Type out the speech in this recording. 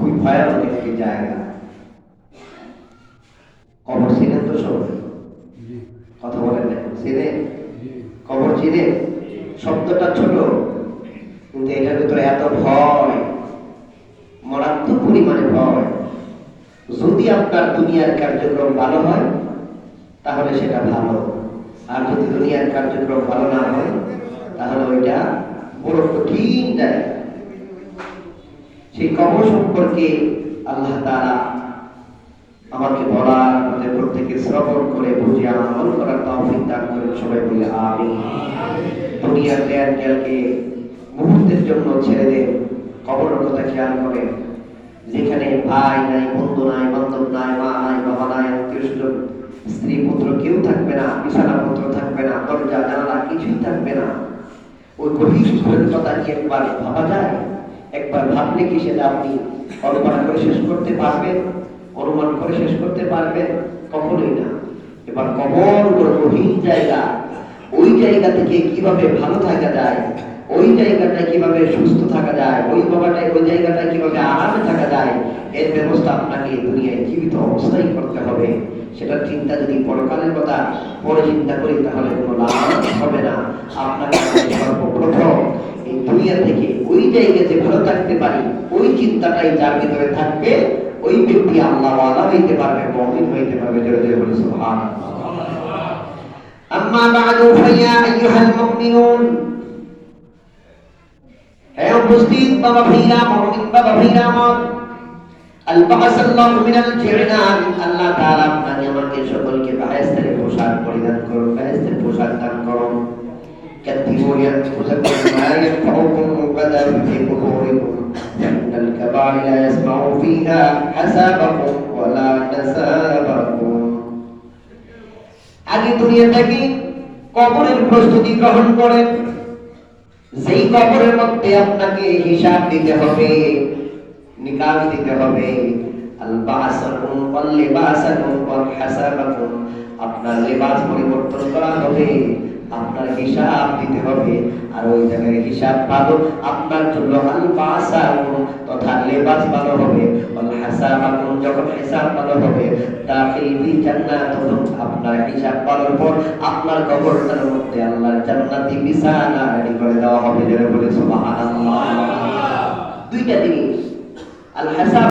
খুবই ভয়ানক একটি জায়গা। কবর চিনেন তো সবাই কথা বলেন চিনে? কবর চিনে? শব্দটা ছোট কিন্তু এটার ভিতরে এত ভয় মারাত্মক পরিমাণে ভয়। যদি আপনার দুনিয়ার কার্যক্রম ভালো হয় তাহলে সেটা ভালো। আর যদি দুনিয়ার কার্যক্রম ভালো না হয় তাহলে ওইটা বড় কঠিন জায়গা সেই কবর সম্পর্কে আল্লাহ তারা আমাকে বলার আমাদের প্রত্যেকে শ্রবণ করে বুঝে আমল করার তৌফিক দান করেন সবাই বলে আমি দুনিয়ার জ্ঞান জ্ঞানকে মুহূর্তের জন্য ছেড়ে দেন, কবরের কথা খেয়াল করেন। যেখানে ভাই নাই, বন্ধু নাই, বান্ধব নাই, মা নাই, বাবা নাই, আত্মীয় স্বজন, স্ত্রী পুত্র কেউ থাকবে না, বিছানা পুত্র থাকবে না, দরজা, জানালা কিছুই থাকবে না। ওই গভীর কথা কি একবার ভাবা যায়? একবার ভাবলে কি সেটা আপনি কল্পনা করে শেষ করতে পারবেন অনুমান করে শেষ করতে পারবেন কখনোই না। এবার কবর বড় গভীর জায়গা, ওই জায়গা থেকে কীভাবে ভালো থাকা যায়, ওই জায়গাটায় কীভাবে সুস্থ থাকা যায়, ওই বাবাটায়, ওই জায়গাটায় কীভাবে আরামে থাকা যায়, এর ব্যবস্থা আপনাকে দুনিয়ায় জীবিত অবস্থায় করতে হবে। সেটা চিন্তা যদি পরকালের কথা, পরে চিন্তা করি, তাহলে কোনো লাভ হবে না। আপনাকে সর্বপ্রথম এই দুনিয়া থেকে ওই জায়গাতে ভালো থাকতে পারি, ওই চিন্তাটাই যার ভিতরে থাকবে, ওই ব্যক্তি আল্লাহ ওয়ালা হইতে পারবে, মুমিন হইতে পারবে, জোরে জোরে বলে সুবহানাল্লাহ। আম্মা বা'দু ফাইয়া আইয়ুহাল মুমিনুন। হে উপস্থিত বাবা ভাইরা, মুমিন বাবা ভাইরা আমার আলবাস আল্লাহ মিনাল জিনান আল্লাহ তাআলা আপনাকে আমাকে الكبار لا يسمع فيها حسابكم ولا نسابكم আগে দুনিয়া থেকে কবরের প্রস্তুতি গ্রহণ করেন যেই কবরের মধ্যে আপনাকে হিসাব দিতে হবে নিকাশ দিতে হবে আল বাসাকুম ওয়াল লিবাসাকুম ওয়াল হাসাবাকুম আপনার লেবাস পরিবর্তন করা হবে আপনার হিসাব দিতে হবে আর ওই জায়গায় হিসাব ভালো আপনার জন্য আল তথা লেবাস ভালো হবে ওয়াল হাসাবাকুম যখন হিসাব ভালো হবে, দাখিল ফি জান্নাত তখন আপনার হিসাব ভালোর পর আপনার কবরটার মধ্যে আল্লাহর জান্নাতি বিছানা রেডি করে দেওয়া হবে যেটা বলে সুবহানাল্লাহ। দুইটা জিনিস। আল হাসাব